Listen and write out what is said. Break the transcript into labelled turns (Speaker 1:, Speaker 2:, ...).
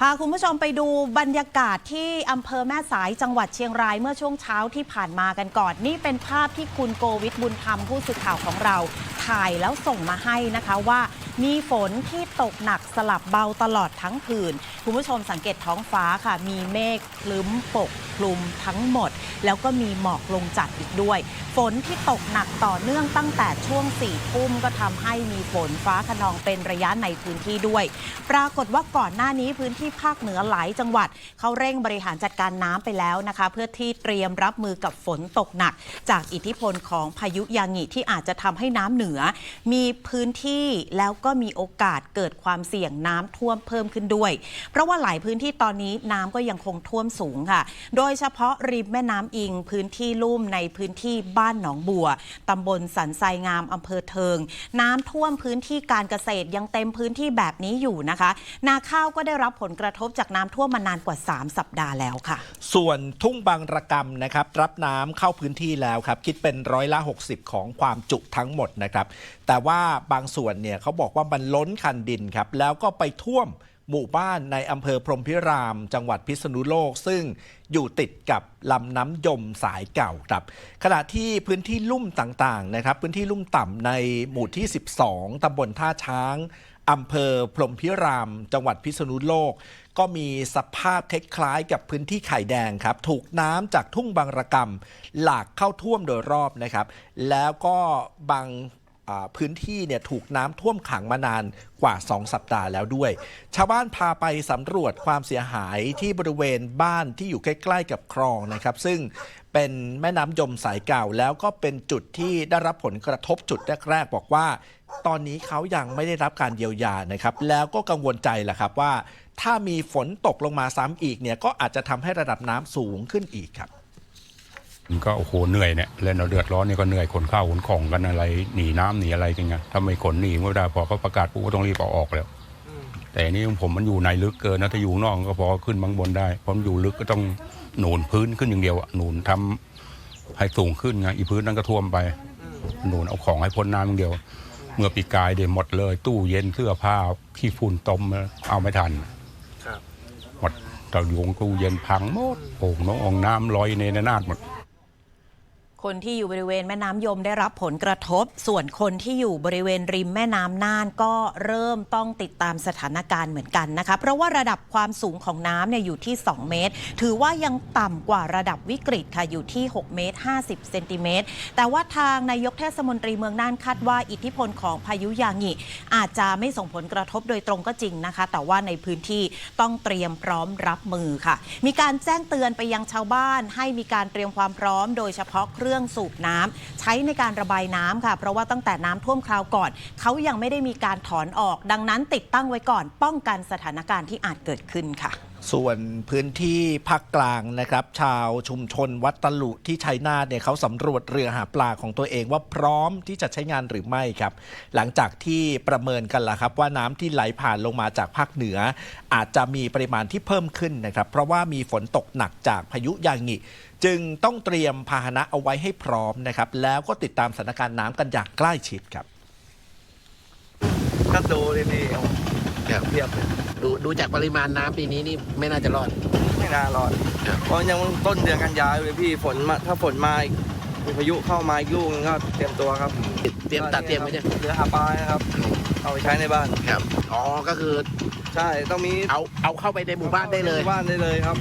Speaker 1: พาคุณผู้ชมไปดูบรรยากาศที่อำเภอแม่สายจังหวัดเชียงรายเมื่อช่วงเช้าที่ผ่านมากันก่อน นี่เป็นภาพที่คุณโกวิทบุญธรรมผู้สื่อข่าวของเรา ถ่ายแล้วส่งมาให้นะคะว่า มีฝนที่ตกหนักสลับเบาตลอดทั้งผืน คุณผู้ชมสังเกตท้องฟ้าค่ะ มีเมฆคลึ้มปกคลุมทั้งหมด แล้วก็มีหมอกลงจัดอีกด้วย ฝนที่ตกหนักต่อเนื่องตั้งแต่ช่วง4ี่ทุ่มก็ทำให้มีฝนฟ้าขนองเป็นระยะในพื้นที่ด้วย ปรากฏว่าก่อนหน้านี้พื้นที่ภาคเหนือหลายจังหวัด เขาเร่งบริหารจัดการน้ำไปแล้วนะคะ เพื่อที่เตรียมรับมือกับฝนตกหนัก จากอิทธิพลของพายุยางิที่อาจจะทำให้น้ำเหนือ มีพื้นที่แล้วก็มีโอกาสเกิดความเสี่ยงน้ำท่วมเพิ่มขึ้นด้วย เพราะว่าหลายพื้นที่ตอนนี้น้ำก็ยังคงท่วมสูงค่ะ โดยเฉพาะริมแม่น้ำอิงพื้นที่ลุ่มในพื้นที่บ้านหนองบัวตำบลสันทรายงามอำเภอเทิง น้ำท่วมพื้นที่การเกษตรยังเต็มพื้นที่แบบนี้อยู่นะคะ นาข้าวก็ได้รับผลกระทบจากน้ำท่วมมานานกว่า 3 สัปดาห์แล้วค่ะ
Speaker 2: ส่วนทุ่งบางระกำนะครับ รับน้ำเข้าพื้นที่แล้วครับ คิดเป็นร้อยละ 60 ของความจุทั้งหมดนะครับ แต่ว่าบางส่วนเนี่ยเขาบอกว่ามันล้นคันดินครับ แล้วก็ไปท่วมหมู่บ้านในอำเภอพรมพิราม จังหวัดพิษณุโลก ซึ่งอยู่ติดกับลำน้ำยมสายเก่าครับ ขณะที่พื้นที่ลุ่มต่างๆนะครับ พื้นที่ลุ่มต่ำในหมู่ที่ 12 ตำบลท่าช้างอำเภอพรมพิราม จังหวัดพิษณุโลก ก็มีสภาพคล้ายๆกับพื้นที่ไข่แดงครับ ถูกน้ำจากทุ่งบางระกำหลากเข้าท่วมโดยรอบนะครับ แล้วก็บาง พื้นที่เนี่ยถูกน้ำท่วมขังมานานกว่า 2 สัปดาห์แล้วด้วย ชาวบ้านพาไปสำรวจความเสียหายที่บริเวณบ้านที่อยู่ใกล้ๆกับคลองนะครับ ซึ่งเป็นแม่น้ำยมสายเก่าแล้วก็เป็นจุดที่ได้รับผลกระทบจุดแรก ๆ บอกว่า ตอนนี้เขายังไม่ได้รับการเยียวยานะครับ แล้วก็กังวลใจแหละครับว่า ถ้ามีฝนตกลงมาซ้ำอีกเนี่ยก็อาจจะทำให้ระดับน้ำสูงขึ้นอีกครับ
Speaker 3: มันก็โอ้โหเหนื่อยเนี่ยเล่นเราเดือดร้อนนี่ก็เหนื่อยขนข้าวขนของกันอะไรหนีน้ำหนีอะไรกันไงถ้าไม่ขนหนีไม่ได้พอเขาประกาศปุ๊บก็ต้องรีบเอาออกแล้ว แต่อันนี่ของผมมันอยู่ในลึกเกินนะถ้าอยู่ข้างนอกก็พอขึ้นบางบนได้เพราะมันอยู่ลึกก็ต้องหนุนพื้นขึ้นอย่างเดียวอะหนุนทำให้สูงขึ้นไงอีพื้นนั้นก็ท่วมไปหนุนเอาของให้พ้นน้ำอย่างเดียว เมื่อปีกายเดี๋ยวหมดเลย ตู้เย็นเสื้อผ้าขี้ฝุ่นตมเอาไม่ทัน
Speaker 2: ครับ
Speaker 3: หมดเตาโยงตู้เย็นพังหมดโอ่งน้องอ่องน้ำลอยในระนาดหมด
Speaker 1: คนที่อยู่บริเวณแม่น้ำยมได้รับผลกระทบ ส่วนคนที่อยู่บริเวณริมแม่น้ำน่านก็เริ่มต้องติดตามสถานการณ์เหมือนกันนะคะ เพราะว่าระดับความสูงของน้ำเนี่ยอยู่ที่ 2 เมตร ถือว่ายังต่ำกว่าระดับวิกฤตค่ะอยู่ที่ 6 เมตร 50 เซนติเมตร แต่ว่าทางนายกเทศมนตรีเมืองน่านคาดว่าอิทธิพลของพายุยางิอาจจะไม่ส่งผลกระทบโดยตรงก็จริงนะคะ แต่ว่าในพื้นที่ต้องเตรียมพร้อมรับมือค่ะ มีการแจ้งเตือนไปยังชาวบ้านให้มีการเตรียมความพร้อม โดยเฉพาะเครื่องื่องสูบน้ำใช้ในการระบายน้ำค่ะ เพราะว่าตั้งแต่น้ำท่วมคราวก่อน เขายังไม่ได้มีการถอนออก ดังนั้นติดตั้งไว้ก่อน ป้องกันสถานการณ์ที่อาจเกิดขึ้นค่ะ
Speaker 2: ส่วนพื้นที่ภาคกลางนะครับ ชาวชุมชนวัดตลุที่ชัยนาทเนี่ยเขาสำรวจเรือหาปลาของตัวเองว่าพร้อมที่จะใช้งานหรือไม่ครับ หลังจากที่ประเมินกันแล้วครับ ว่าน้ำที่ไหลผ่านลงมาจากภาคเหนือ อาจจะมีปริมาณที่เพิ่มขึ้นนะครับ เพราะว่ามีฝนตกหนักจากพายุยางิจึงต้องเตรียมพาหนะเอาไว้ให้พร้อมนะครับ แล้วก็ติดตามสถานการณ์น้ำกันอย่างใกล้ชิดครับ
Speaker 4: ก็ดูดิพี่โอ้
Speaker 5: ครับ
Speaker 4: เพียบเลย
Speaker 5: ดูดูจากปริมาณน้ำปีนี้นี่ไม่น่าจะรอด
Speaker 4: ไม่น่ารอด
Speaker 5: ครับ
Speaker 4: เพราะยังต้นเดือนกันยายนเลยพี่ฝนมาถ้าฝนมาอีกมีพายุเข้ามาอีกลูกนึงก็เตรียมตัวครับ
Speaker 5: เตรียมตัดเตรียมไว้เนี่ย
Speaker 4: เรือหาปลานะครับ เอาไปใช้ในบ้าน
Speaker 5: ครับอ๋อก็คือ
Speaker 4: ใช่ต้องมี
Speaker 5: เอาเอาเข้าไปในหมู่บ้านได้เลย
Speaker 4: บ้านได้เลยครับ